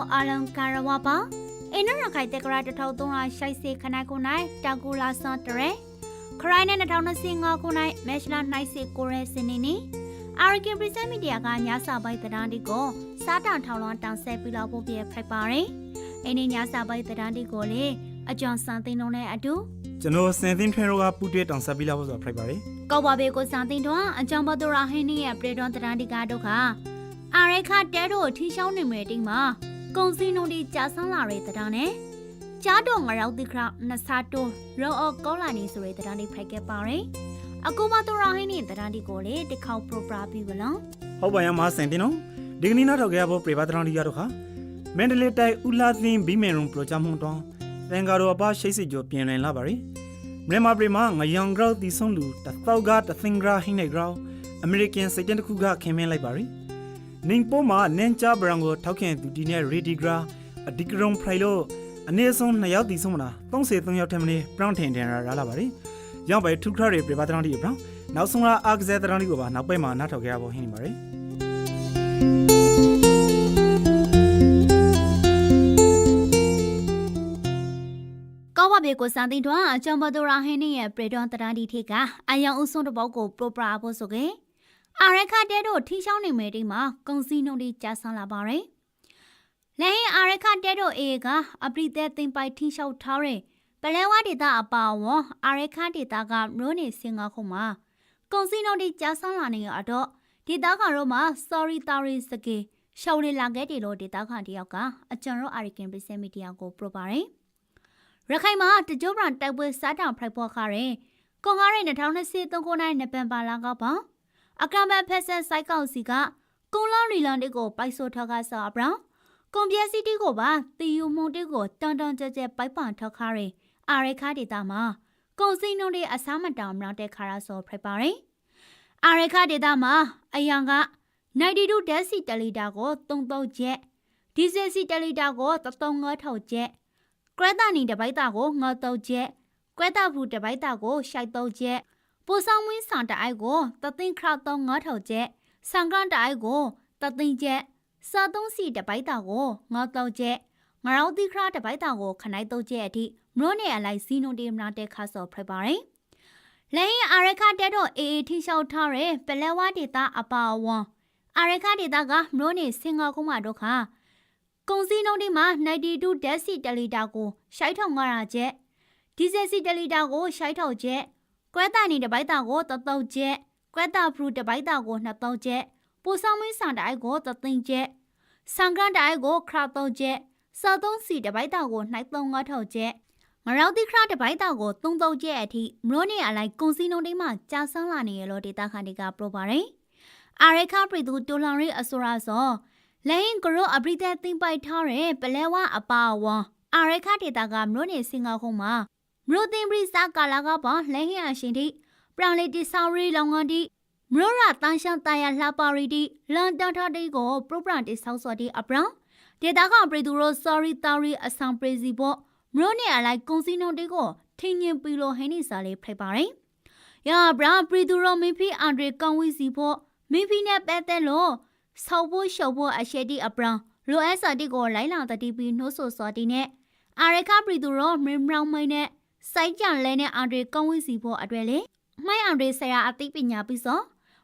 ပေါ်ရောအလံကာရဝပါအင်းရခိုင်တက်ကရာ1300ရှိုက်စေခနိုင်ခုနိုင်တာကူလာစန်တရဲခရိုင်းနဲ့2025ခုနိုင်မက်ရှလာနိုင်စေကိုရဲစနေနီအာရကင်ပရိစမီဒီယာကညစာပိုက်တရားဒီကိုစားတောင်ထောင်လွန်တောင်ဆက်ပြီးတော့ပို့ပြဖိုက်ပါရင်အင်းညစာပိုက်တရားဒီကိုလေအကျော်စံသိန်းလုံးနဲ့အတူကျွန်တော်စင်သင်းထွန်းတို့ကပူတွဲတောင်ဆက်ပြီးလာဖို့ဆိုတာဖိုက်ပါတယ်ကောပါဘေကိုစံသိန်းတော့အကြောင်းဘဒရာဟင်းနီရဲ့ပြေတွန်တရားဒီကားတို့ကအာရခတဲတို့ထီရှောင်းနေမယ်တိမှာ ကုံစင်းတို့ဒီကြာဆန်းလာတဲ့တရားနဲ့ကြားတော့ငရောက်တိခရနဆာတိုရောအောကောလာနေဆိုတဲ့တရားလေးဖိုက်ခဲ့ပါရင်အခုမဒရာဟင်းနီတရားဒီကိုလေတခေါပရိုပရာပြီးဘလောဟုတ်ပါရဲ့မစင်တင်နော်ဒီကနေ့နောက်တော့ကြရဖို့ပြေပါတရောင်းဒီရတော့ခါမန္တလေးတိုင်းဦးလာသင်းဘီမန်ရုံပရိုဂျက်မှုတောင်းသင်္ကာတော်အပရှိတ်စစ်ကျော်ပြင်လည်လာပါရီမြန်မာပြည်မှာငယောင်ဂရောက်တီဆုံးလူတသောက်ကတသင်္ဂရာဟိနေဂရောက်အမေရိကန်စိတ်တန်တစ်ခုကခင်မင်းလိုက်ပါရီ နင်းပိုမှာနန်ချာဘရန်ကိုထောက်ခင်သူဒီနဲ့ရီဒီဂရာအဒီဂရုံဖရိုင်လို့အနည်းဆုံး2ယောက်တီဆုံးမလား33ယောက်ထက်မနည်းပရောင်းထင်တယ်ရလာပါရီရောက်ပဲထူခရတွေပြေပါတရောင်းဒီဘရောင်းနောက်ဆုံးကအာကဇဲတရောင်းဒီကိုပါနောက်ပိုင်းမှာနားထောင်ကြရဖို့ဟင်းနေပါရီကောပါဘေကိုစံသိန်းတော့အကြောင်းဘဒရာဟင်းနီရဲ့ပြေတွန်တရားဒီထိကအယောင်အုပ်ဆုံးတ အာရခတဲတို့ထီရှောင်းနေမယ်တိမှာကုံစည်းနှုံးဒီကြာဆန်းလာပါရင်လဲဟင်အာရခတဲတို့အေကအပရိသက်သိမ့်ပိုက်ထီရှောက်ထားတဲ့ပလဲဝဒေတာအပါဝေါ်အာရခဒေတာကမြို့နေစင်ငါခုမှာကုံစည်းနှုံးဒီကြာဆန်းလာနေရတော့ဒေတာကတော့မှ sorry sorry စကေရှောင်းနေလာခဲ့တယ်လို့ဒေတာခတယောက်ကအကျွန်တော်အာရကန်ပစ္စမီတီယာကိုပရိုပါရင်ရခိုင်မှာတကြိုးပရန်တိုက်ပွဲစားတောင်ဖိုက်ပေါ်ခါရင်ကွန်ကားရဲ့2023ခုနှစ်နပန်ပါလာကပါ အကမဖက်ဆက်စိုက်ကောက်စီကကုံလောရီလန်တွေကိုပိုက်ဆိုထောက်ကစားအပရောင်ကွန်ပြက်စီတီကိုပါတီယူမုံတေကိုတန်တန်ကြဲကြဲပိုက်ပန်ထောက်ခါရင်အာရခါဒေတာမှာကုံစင်းနှုံးတွေအစားမတောင်မြောက်တဲ့ခါရဆိုဖိုက်ပါရင်အာရခါဒေတာမှာအယံက92ဓာတ်စီတလီတာကို33ချက်ဒီဇယ်စီတလီတာကို35ထောက်ချက်ကွဲတာနီတပိုက်တာကိုငေါတုတ်ချက်ကွဲတာဘူးတပိုက်တာကိုရှိုက်တုတ်ချက် ပိုဆောင်ဝင်းဆောင်တအိုက်ကိုတသိန်းခရောက်တော့ငေါထောက်ချက်ဆန်ကန်တအိုက်ကိုတသိန်းချက်စာသုံးစီတပိုက်တာကိုငေါတုတ်ချက်ငရောင်းတိခရတပိုက်တာကိုခနိုင်တုတ်ချက်အထိမလို့နေအလိုက်စီနုံတေမနာတဲ့ခါစောဖရပါရင်လဲရင်အာရခတဲတော့အေအေထိလျှောက်ထားတဲ့ပလဲဝဒေတာအပါဝွန်အာရခဒေတာကမလို့နေစင်ကာကုန်းမှာတော့ခါကုံစည်းနှုန်းဒီမှာ92ဓာတ်စီတလီတာကိုရှိုက်ထောင်900ကျက်ဒီဇယ်စီတလီတာကိုရှိုက်ထောင်ကျ က်ကွဲတာနီတပိုက်တာကို3000ကျက်ကွဲတာဖရူတပိုက်တာကို2000ကျက်ပူဆောင်မင်းဆန်တိုင်းကို3သိန်းကျက်ဆန်ကန်တိုင်းကိုခရ3ကျက်စောသုံးစီတပိုက်တာကို23000ကျက်ငရောင်တိခရတပိုက်တာကို3000ကျက်အထိမလို့နေအလိုက်ကုံစည်းနှုန်းဒီမှာကြာဆန်းလာနေရလို့ဒေတာခန်ဒီကပရိုပါရင်အာရခပရီတူတိုလောင်ရီအဆိုရာစောလဲရင်ကရောအပရိသတ်သိမ့်ပိုက်ထားတဲ့ပလဲဝအပါဝါအာရခဒေတာကမြို့နေစင်ကာခုံမှာ မြို့သိမ့်ပရိစာကာလာကပါလဲဟင်အရှင်တိပရန်လီတီဆောင်ရီလောင်ငန်တိမြို့ရတန်ရှန်တယာလှပါရီတိလန်တန်ထတိကိုပရိုပရန်တိဆောက်စော်တိအပရန်ဒေတာကပရိသူရော sorry sorry အဆောင်ပရိစီဘောမြို့နေအလိုက်ကုံစင်းုံတိကိုထင်းညင်ပြီးလို့ဟင်းနေစာလေးဖိတ်ပါရင်ယာဘရာပရိသူရောမင်းဖီအန်ဒရီကောင်ဝီစီဘောမင်းဖီနဲ့ပဲတဲ့လို့ဆောက်ဖို့ရှုပ်ဖို့အရှက်တီအပရန်လိုအပ်စာတီကိုလိုင်းလောင်တတိပြီးနှိုးဆိုစော်တီနဲ့အာရခပရီသူရောမင်းမောင်မိုင်းနဲ့ စိုက်ကြံလဲနဲ့အန်ဒရီကောင်းဝီစီဖို့အတွက်လေမိုင်းအန်ဒရီဆရာအသိပညာပြီးစော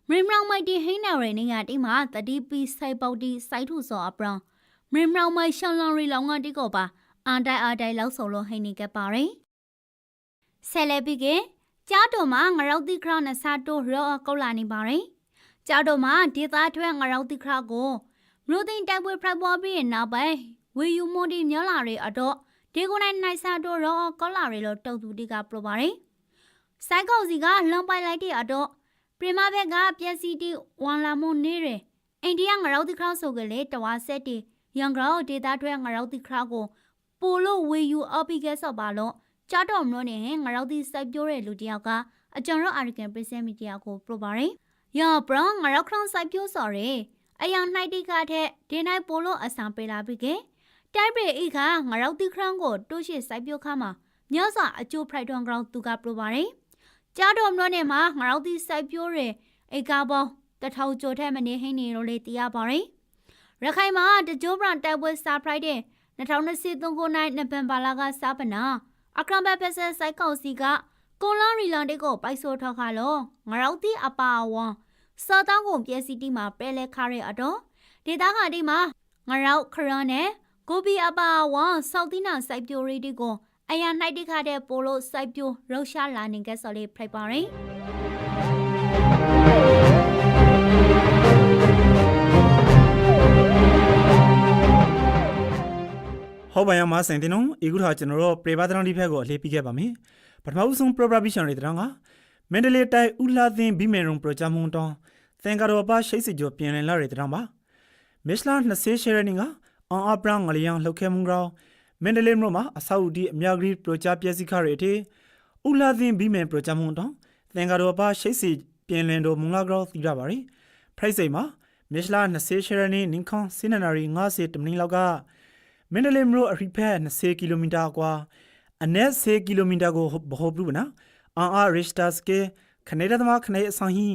မင်းမောင်မိုင်းတီဟင်းနာရနေကတိမှာတတိပြီးစိုက်ပေါတီစိုက်ထုစောအပရန်မင်းမောင်မိုင်းရှောင်းလောင်ရီလောင်ကတိကိုပါအန်တိုင်အတိုင်လောက်ဆိုလို့ဟိနေကပါရင်ဆယ်လေပြီးကကြားတော်မှာငရောက်တိခရနဆာတိုရောကောက်လာနေပါရင်ကြောက်တော့မှဒေသထွဲငရောက်တိခရကိုမြို့သိမ်းတိုက်ပွဲဖရိုက်ပေါ်ပြီးရင်နောက်ပိုင်းဝေယူမွန်တီမျောလာတွေအတော့ ဒီကုနိုင်နိုင်စာတို့ရောကောလာတွေလို့တုတ်သူတိကပလိုပါတယ်စိုက်ကောက်စီကလွန်ပိုင်လိုက်တဲ့အတော့ပရိမဘက်ကပျက်စီးတီဝန်လာမွန်နေတယ်အိန္ဒိယငရောက်တိခရဆိုကလေးတဝါဆက်တီရန်ကောင်ဒေသထွဲငရောက်တိခရကိုပိုလို့ဝေယူအပိကဲဆော့ပါလို့ကြားတော်မလို့နေငရောက်တိစိုက်ပြိုးတဲ့လူတယောက်ကအကျွန်တော်အာရကန်ပရိစမီတယောက်ကိုပလိုပါတယ်ယောဘရငရောက်ခရန်ဆိုင်ပြိုးစော်ရဲအယောင်နှိုက်တိခါတဲ့ဒီနိုင်ပိုလို့အဆောင်ပေးလာပြီကဲ တိုက်ပြေအိခါငရောက်တိခရန်ကိုတိုးရှိဆိုင်ပြိုးခါမှာမြောက်စွာအကျိုးဖရိုက်ထွန်ဂရောင်းသူကပြပါရင်ကြားတော်မလို့နေမှာငရောက်တိဆိုင်ပြိုးရဲအိကာဘောတထောက်ကြိုထဲမနေဟင်းနေလို့လေတရားပါရင်ရရခိုင်မှာတကြိုးပရန်တိုက်ပွဲစာဖရိုက်တဲ့2023ခုနှစ်နိုဝင်ဘာလကစပနာအခရမ်ဘက်ဖက်ဆယ်စိုက်ကောက်စီကကွန်လာရီလန်တေကိုပိုက်ဆိုထောက်ခါလို့ငရောက်တိအပါအဝံစောတောင်းကုန်ပျက်စီးတိမှာပဲလဲခါရဲအတော့ဒေတာခါတိမှာငရောက်ခရန်နဲ့ ကိုဘီအပါအဝံစောက်တိနာစိုက်ပြိုရီတီကိုအယာနှိုက်တိခါတဲ့ပိုလို့စိုက်ပြိုရုရှားလာနေကဲဆော်လေးဖိတ်ပါရင်ဟုတ်ပါရမစင်တင်နော်ဤခုထားကျွန်တော်တို့ပရိပါဒရန်ဒီဖက်ကိုအလေးပေးခဲ့ပါမယ်ပထမဦးဆုံး prohibition တွေတရံကမန္တလေးတိုင်းဥလာသင်းဘီမေရုံပရိုဂျက်မွန်တောင်းသင်္ကာတော်ပါရှိတ်စီကျော်ပြင်လင်လာတွေတရံပါမစ္စလာ20ရှယ်ရနင်းက အွန်အပရန်ငလျံလှုပ်ခဲမှုကြောင်းမန္တလေးမြို့မှာအဆောက်အဦဒီအများကြီးပရိုဂျက်ပျက်စီးခရတွေအထိဥလာသင်းဘီမေပရိုဂျက်မွန်တောင်းသင်္ကာတော်ပါရှိတ်စီပြင်လင်တော်မူလာကြောင်းသိရပါရီဖရိတ်စိတ်မှာမစ္စလာ20ရှယ်ရနင်းနင်းခွန်စင်နနာရီ90တမင်းလောက်ကမန္တလေးမြို့အရိဖက်20ကီလိုမီတာကွာအနက်10ကီလိုမီတာကိုဘဟုတ်ဘူးနာအာအာရစ်တာစကေခနေဒသမခနေအဆောင်ဟီ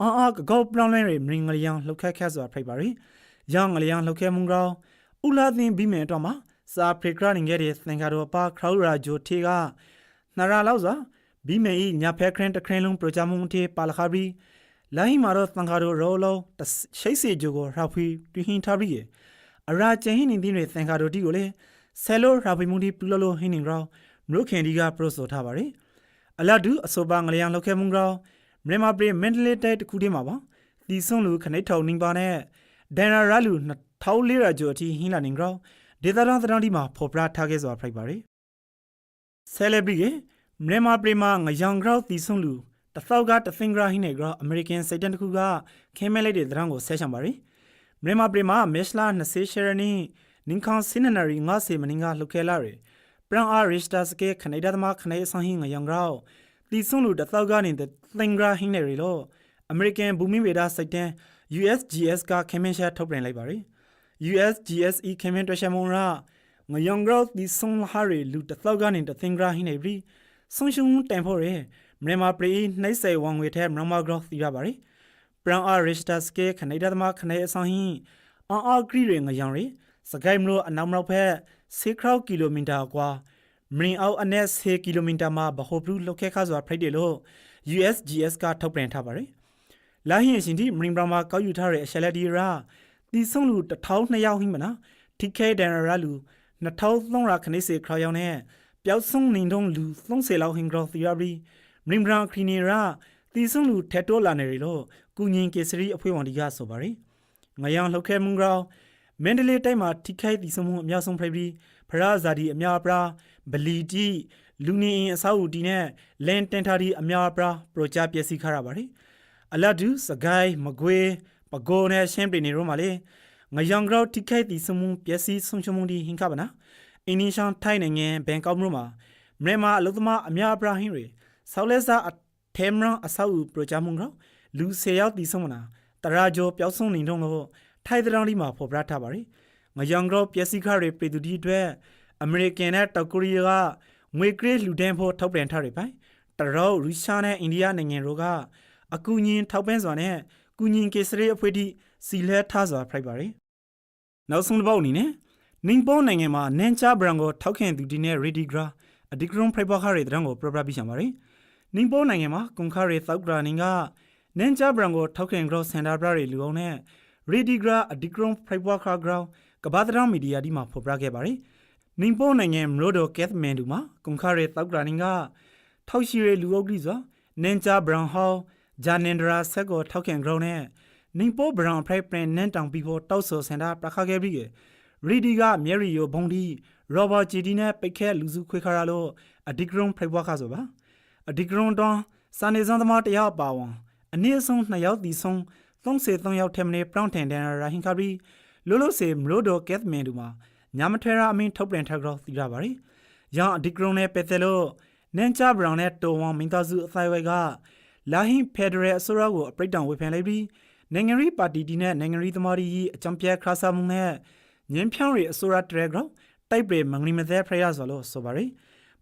အာအာကောပလောင်းလဲရမင်းငလျံလောက်ခက်ခက်စွာဖိတ်ပါရီရောင်ငလျံလောက်ခဲမှုကောင်း ဥလာသင်ပြီးမယ်တော့မှာစာဖရိကရနေခဲ့တဲ့သင်္ကာတော်ပါခရောရာဂျိုထေကနရာလောက်စွာပြီးမယ်ဤညာဖက်ခရင်တခရင်လုံးပရိုဂျာမုန်တေပါလခါဘီလိုင်းမာတော့သင်္ကာတော်ရောလုံးရှိတ်စီဂျိုကိုရောက်ဖီတွင်ဟင်းထားပြီးအရာကျင်းဟင်းနေသင်္ခါတော်တီကိုလေဆယ်လိုရာဘီမူဒီပူလလိုဟင်းနေကြောင်းမရုခင်ဒီကပရိုဆိုထားပါရီအလာဒူအဆိုပါငလျံလောက်ခဲမှုကြောင်းမြန်မာပြည်မန်တလေးတိုက်တစ်ခုတည်းမှာပါဒီဆွန်လူခနိတ်ထောင်နင်းပါနဲ့ဒန်ရာရလူ 2400ကျော်အထိဟင်းလာနေကြောင်းဒေတာတော်တတော်ဒီမှာဖော်ပြထားခဲ့စွာဖိုက်ပါရီဆယ်လဘရီကမြန်မာပြည်မှာငယောင်ကြောင်းဒီဆွန်လူတသောက်ကတသင်္ဂရာဟင်းနေကြောင်းအမေရိကန်စိတ်တန်တစ်ခုကခင်းမဲလိုက်တဲ့တရံကိုဆဲချံပါရီမြန်မာပြည်မှာမက်စလာ20ရှယ်ရနီနင်ခေါစင်နရီ90မနင်ကလှုပ်ခဲလာရယ်ပရန်အာရစ်တာစကေခနေဒသမခနေဆောင်ဟင်းငယောင်ရောတီဆွန်လူတသောက်ကနေသင်္ဂရာဟင်းနေရီလို့အမေရိကန်ဘူမီဝေဒစိတ်တန်း USGS ကခမင်းရှာထုတ်ပြန်လိုက်ပါရီ USGSE ခမင်းတွက်ရှမုံရာငယောင်ရောတီဆွန်ဟာရီလူတသောက်ကနေသင်္ဂရာဟင်းနေပြီဆွန်ရှုံတန်ဖို့ရယ်မြန်မာပြည်နှိမ့်စေဝန်ငွေထဲမမဂရောသီရပါရီပရန်အာရစ်တာစကေခနေဒသမခနေအဆောင်ဟင်းအာအာဂရီရငယောင်ရီစကိုင်းမလို့အနောက်မြောက်ဖက်6ခရောက်ကီလိုမီတာကွာမရင်အောက်အနက်6ကီလိုမီတာမှာဘဟုပလူလောက်ခဲခါစွာဖိတ်တယ်လို့ USGS ကထုတ်ပြန်ထားပါတယ်။လာဟင်းရှင်ဒီမရင်ဘရာမှာကောက်ယူထားတဲ့အရှက်လက်ဒီရာ တီဆုံလူ1200ယောက်ဟိမနာထိခဲဒန်ရာလူ2300ခနေစေခရောင်နဲ့ပျောက်ဆုံးနေတော့လူ30လောက်ဟင်ဂရောသီယာဘီမရင်ဘရာခရီနီရာတီဆုံလူထက်တိုးလာနေရလို့ကုညင်ကေစရီအဖွဲ့ဝင်ဒီကဆိုပါရီငယောင်လှုပ်ခဲမှုကြောင့်မန္တလေးတိုင်းမှာထိခိုက်တီဆုံမှုအများဆုံးဖိပြီးဖရာဇာဒီအများအပြားဗလီတီလူနေအင်အဆောက်အဦတီနဲ့လန်တန်တာဒီအများအပြားပရိုဂျက်ပျက်စီးခါရပါရီအလတ်ဒူစကိုင်းမကွေး ပဂိုနဲ့ရှင်းပြည်နေရောမှာလေငယောင်ကြောက်ထိခိုက်တီဆုံမှုပျက်စီးဆုံးရှုံးမှုဒီဟင်ခပါနာအင်းနီရှန်ထိုင်းနိုင်ငံဘန်ကောက်မြို့မှာမြန်မာအလုသမားအများအပြားဟင်းတွေဆောက်လက်စားထဲမရန်အဆောက်အဦပရိုဂျက်မှုကြောင့်လူ၁၀ယောက်တီဆုံးမနာတရာကျော်ပျောက်ဆုံးနေတော့လို့ထိုင်တရောင်းဒီမှာဖော်ပြထားပါရီငယောင်ကြောပျက်စီးခါတွေပြည်သူဒီအတွက်အမေရိကန်နဲ့တောက်ကိုရီးယားကငွေကရေးလူဒန်းဖို့ထောက်ပြန်ထားတွေပိုင်တရောရုရှားနဲ့အိန္ဒိယနိုင်ငံတို့ကအကူအညီထောက်ပံ့စွာနဲ့ ကူညီကေစရေးအဖွဲ့တီစီလဲထားစွာဖိုက်ပါရီနောက်ဆုံးတစ်ပုတ်အနေနဲ့နင်းပေါ်နိုင်ငံမှာနန်ချာဘရန်ကိုထောက်ခံသူဒီနဲ့ရီဒီဂရာအဒီဂရွန်ဖိုက်ပါခါတွေတရံကိုပြပြပြချင်ပါရီနင်းပေါ်နိုင်ငံမှာကွန်ခါရီသောက်ဂရာနင်းကနန်ချာဘရန်ကိုထောက်ခံဂရောစင်တာဘရာတွေလူအောင်နဲ့ရီဒီဂရာအဒီဂရွန်ဖိုက်ပါခါဂရောကဘာတရံမီဒီယာဒီမှာဖော်ပြခဲ့ပါရီနင်းပေါ်နိုင်ငံမရိုဒိုကက်မန်ဒူမှာကွန်ခါရီသောက်ဂရာနင်းကထောက်ရှိရလူအုပ်ကြီးစွာနန်ချာဘရန်ဟော ဂျာနင်ဒရာဆက်ကိုထောက်ခံဂရောနဲ့နင်းပေါ်ဘရန်ဖရိုက်ပရင်နန်တောင်ပီဖို့တောက်ဆိုစင်တာပြခခဲ့ပြီးရီဒီကမြရီယိုဘုံဒီရောဘာဂျီဒီနဲ့ပိတ်ခဲလူစုခွေခါရလို့အဒီဂရွန်ဖိုက်ပါခါဆိုပါအဒီဂရွန်တော့စာနေစံသမားတယောက်ပါဝန်အနည်းဆုံး2ယောက်ဒီဆုံး33ယောက်ထဲမနေပရောင်းထန်တန်ရာဟင်ခါပြီးလိုလိုစေမလို့တော့ကက်မန်ဒူမှာညာမထွဲရာအမင်းထုတ်ပြန်ထားကြောသိရပါရီ။ရောင်အဒီဂရွန်နဲ့ပက်တယ်လို့နန်ချာဘရောင်နဲ့တိုဝမ်မင်းသားစုအသိုက်ဝဲက လာဟင်ဖက်ဒရယ်အစိုးရကိုအပိတ်တောင်ဝေဖန်လိုက်ပြီးနိုင်ငံရေးပါတီတီနဲ့နိုင်ငံရေးသမားတွေအကြံပြခါဆာမှုနဲ့ငင်းဖြောင်းရီအစိုးရတရဂရောတိုက်ပြေမငရီမသေးဖရရဆိုလို့ဆိုပါရီ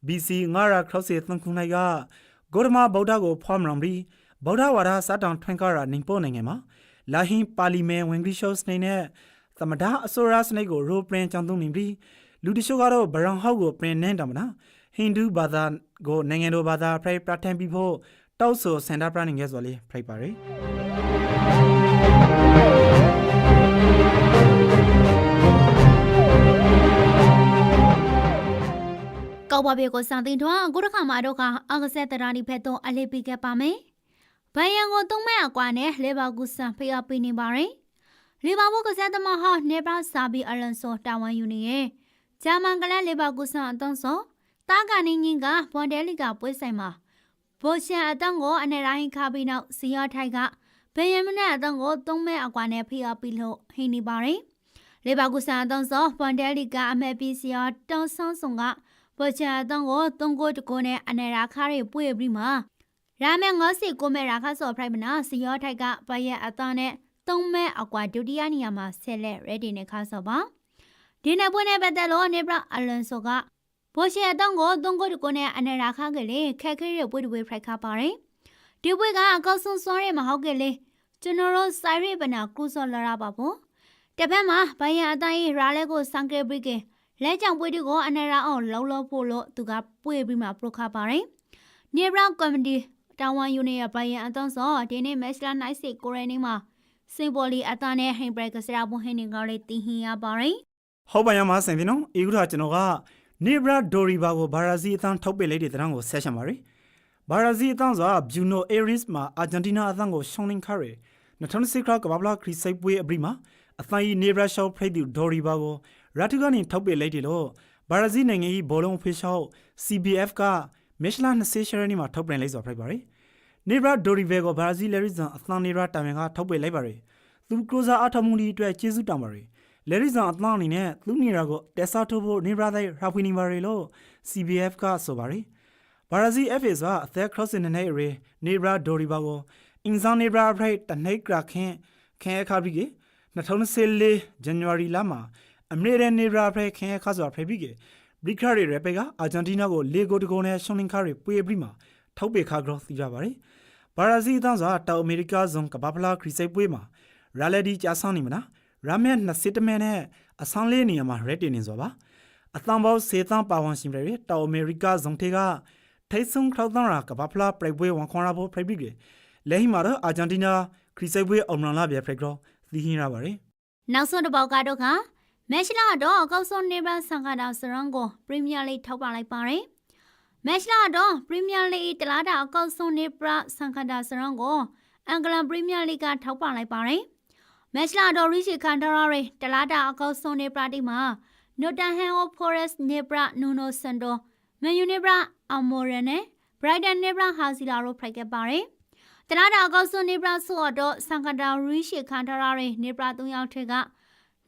BC ငါရာခေါစေသန်ခုနိုင်ကဂေါရမဗုဒ္ဓကိုဖွားမရံပြီးဗုဒ္ဓဝါဒစတောင်ထွင်ကားရာနင်ပို့နိုင်ငံမှာလာဟင်ပါလီမန်ဝင်ဂရီရှော့စ်နေနဲ့သမဒအဆိုရာစနိတ်ကိုရိုပရင်ကြောင့်သုံးနေပြီးလူတချို့ကတော့ဘရောင်ဟောက်ကိုပရင်နှင်းတော်မနာဟိန္ဒူဘာသာကိုနိုင်ငံတော်ဘာသာဖရိုက်ပရထန်ပြီးဖို့ တောက်ဆိုစန္ဒပရနေငယ်ဆိုလေဖရိုက်ပါရယ်ကောက်ပါဘေကိုစံတင်ထွန်းအခုတစ်ခါမှာတော့ကအကဆက်တရာဒီဖက်တော့အလေးပေးခဲ့ပါမယ်။ဘယံကိုသုံးမဲ့အကွာနဲ့လေဘာကူဆန်ဖေးအပေးနေပါရင်လေဘာဘူးကဆက်သမားဟာနေဘရာစာဘီအလန်ဆိုတာဝန်ယူနေရဲ့ဂျာမန်ကလန်လေဘာကူဆန်အတုံးစောတာကနေငင်းကဘွန်တယ်လီကပွဲဆိုင်မှာ ဘိုရှန်အတုံးကိုအနေရိုင်းခါပြီးနောက်စီရထိုက်ကဘယံမနဲ့အတုံးကိုသုံးမဲ့အကွာနဲ့ဖေးအပေးလို့ဟင်းနေပါရင်လေဘာကူဆန်အတုံးစောဘွန်တယ်လီကအမဲပီစီရတောင်းဆောင်ဆောင်ကပချာတန်ကိုတုံကိုတကိုနဲ့အနေရာခါရီပွေပြီးမှာရာမဲငေါစီကိုမဲရာခါစောဖရိုက်မနာစီယောထိုက်ကပရက်အသားနဲ့သုံးမဲအကွာဒုတိယနေရာမှာဆက်လက် ready နဲ့ခါစောပါဒီနေ့ပွင့်နဲ့ပတ်သက်လို့နေဘရအလန်ဆိုက ဘောရှေအတန်ကိုတုံကိုတကိုနဲ့အနေရာခါကလေးခက်ခဲရပွေတပွေဖရိုက်ခါပါတယ်ဒီပွေကအကောက်ဆုံးစွာရဲမဟုတ်ကလေးကျွန်တော်တို့ဆိုင်ရိပနာကရူစောလာရပါဘောတပတ်မှာဘယံအတိုင်းရာလဲကိုစံကေဘရစ်ကလဲကြောင်ပွေတူကိုအနေရာအောင်လောလောဖို့လို့သူကပွေပြီးမှပရိုခါပါတယ်။နေဘရာကွန်မတီတာဝန်ယူနေရဘိုင်ယန်အသွန်းစောဒီနေ့မက်စလာနိုင်စစ်ကိုရိုင်းနေမှာစင်ပေါ်လီအသားနဲ့ဟင်ဘရက်ကစရာဘွန်ဟင်းနေကလေးတင်ဟင်ရပါတယ်ဟုတ်ပါရမဆင်ပြီနော်အေဂုထကျွန်တော်က နေဘရာဒိုရီဘာကိုဘာရာဇီအသန်းထုတ်ပစ်လိုက်တဲ့တန်းကိုဆက်ရှင်းပါရယ်ဘာရာဇီအသန်းဆိုတာဘျူနိုအေရစ်မှာအာဂျင်တီးနားအသန်းကိုရှောင်းလင်းခါရယ်2006ခါကဘာဘလာခရီစိုက်ပွဲအပရီမှာအသန်းကြီးနေဘရာရှော့ဖိတ်သူဒိုရီဘာကိုရာတူကနေထုတ်ပစ်လိုက်တယ်လို့ဘာရာဇီနိုင်ငံကြီးဘောလုံးအဖေရှော့ CBF ကမက်ရှလာ20ရှယ်နီမှာထုတ်ပြန်လိုက်ဆိုဖိုက်ပါရယ်နေဘရာဒိုရီဗေကိုဘာရာဇီလရီဇန်အသန်းနေရာတာဝန်ကထုတ်ပစ်လိုက်ပါရယ်သူကရိုဇာအထမှုလီအတွက်ကျေးဇူးတောင်းပါရယ် လေရီဇန်အသန်းအနေနဲ့သူ့နေရာကိုတက်ဆာထိုးဖို့နေဘရာဒိုင်ရာဖွီနီမာရီလို့ CBF ကဆိုပါရီဘာရာဇီ FA ဆိုတာအသက် crossing နဲ့ရေနေဘရာဒိုရီဘာကိုအင်ဇန်နေဘရာဖရိုက်တနိတ်ကရခင်ခင်အခါပြီးက2014 January လမှာအမေရိကန်နေဘရာဖရိုက်ခင်အခါဆိုတာဖရိုက်ပြီးကဘရီခါရီရပေကအာဂျင်တီးနားကိုလေဂိုတကုံနဲ့ရှွန်လင်ခါရီပွေပြီးမှာထောက်ပေခါကရောသိကြပါရီဘာရာဇီအသန်းဆိုတာတောင်အမေရိကဇွန်ကဘာဖလာခရီးဆိုင်ပွဲမှာရာလက်ဒီကြာဆောင်နေမလား ရမဲ20တမဲနဲ့အဆန်းလေးနေရာမှာရက်တင်နေဆိုပါအသံပေါစေတံပါဝန်ရှင်တွေတောင်အမေရိကဇုံတေကထိုက်ဆုံခရောက်တန်းရာကဘာဖလာပရိပွဲဝန်ခွန်ရဖို့ပရိပိကေလဲဟီမာတော့အာဂျင်တီးနားခရီးစိုက်ပွဲအောင်မလာပြပရိကရောသီဟင်းရပါရယ်။နောက်ဆုံးတစ်ပေါက်ကတော့ကမက်ရှလာတော့အကောက်ဆုံးနေဘရာဆန်ကာတာစရန်ကိုပရီးမီးယားလိထောက်ပလိုက်ပါတယ်။မက်ရှလာတော့ပရီးမီးယားလိတလားတာအကောက်ဆုံးနေဘရာဆန်ကာတာစရန်ကိုအင်္ဂလန်ပရီးမီးယားလိကထောက်ပလိုက်ပါတယ်။ မက်ရှလာတော့ရီချီကန်တရာရီတလားတာအကောက်ဆုံးနေဘရာတိမှာနိုတန်ဟန်အိုဖော်ရက်စ်နေဘရာနူနိုဆန်တိုမန်ယူနေဘရာအမော်ရနဲ့ဘရိုက်တန်နေဘရာဟာစီလာတို့ဖိုက်ခဲ့ပါတယ်။တလားတာအကောက်ဆုံးနေဘရာဆိုတော့ဆန်ကာတာရီချီကန်တရာရီနေဘရာ၃ယောက်ထက်က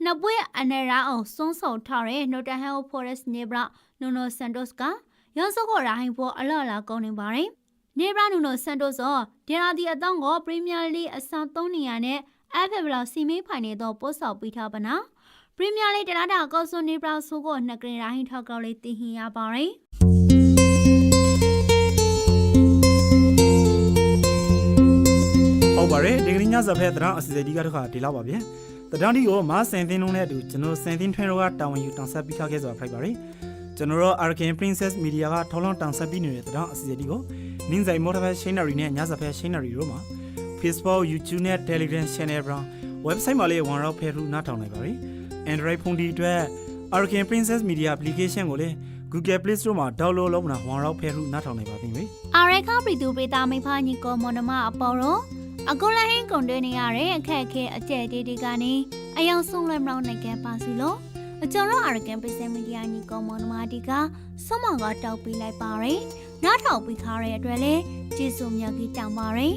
နှစ်ပွဲအနေရာအောင်စွန်းဆောင်ထားတဲ့နိုတန်ဟန်ဖော်ရက်စ်နေဘရာနိုနိုဆန်တိုစ်ကရောင်းစုကိုရာဟင်ပေါ်အလော်လာကုန်နေပါတယ်။နေဘရာနိုနိုဆန်တိုစ်ဆိုဒေရာဒီအတောင်းကိုပရီးမီးယားလိအဆောင်၃နေရာနဲ့ အဖက်ဘလောက်စီမီဖိုင်နေတော့ပို့ဆော်ပြီးထားပါနာ။ပရီးမီးယားလိတလားတာကောက်စွန်နေဘရာဆိုကိုနှစ်ကရင်ရာဟင်ထောက်ကောက်လေးတင်ဟင်ရပါတယ်။ဟုတ်ပါရယ်ဒီကနေ့ညစာဖက်တရံအစီအစဉ်ဒီကတော့ခါဒီလောက်ပါဗျတရံဒီကိုမဆန်သင်းလုံးနဲ့အတူကျွန်တော်ဆန်သင်းထွန်းရောကတာဝန်ယူတောင်ဆက်ပြီးထားခဲ့ဆိုတာဖိုက်ပါရယ်ကျွန်တော်တို့ Arcane Princess Media ကထောင်းလောင်းတောင်ဆက်ပြီးနေတဲ့တရံအစီအစဉ်ဒီကိုနင်းဆိုင်မော်တော်ဘက်ရှိနာရီနဲ့ညစာဖက်ရှိနာရီတို့မှာ Facebook YouTube နဲ့ Telegram Channel ဘရာ website မှာလေးဝန်ရောက်ဖဲထူနားထောင်နိုင်ပါရယ် Android ဖုန်းဒီအတွက် Arcane Princess Media application ကိုလည်း Google Play Store မှာ download လုပ်မလားဝန်ရောက်ဖဲထူနားထောင်နိုင်ပါပြီ။အာရခပရီတူပေတာမိဖာညီကောမွန်နမအပေါ်တော့အကုလဟင်းကုန်တွဲနေရတဲ့အခက်အခဲအကျဲတေးတေးကနေအယောင်ဆုံးလွှဲမလို့နိုင်ကန်ပါစီလို့အကျော်တော့အာရကန်ပိစမီဒီယာညီကောမွန်နမတီကစွမကတောက်ပေးလိုက်ပါရယ်နောက်ထောက်ပြီးခါရတဲ့အတွက်လဲကျေးဇူးမြတ်ကြီးတောင်းပါရယ်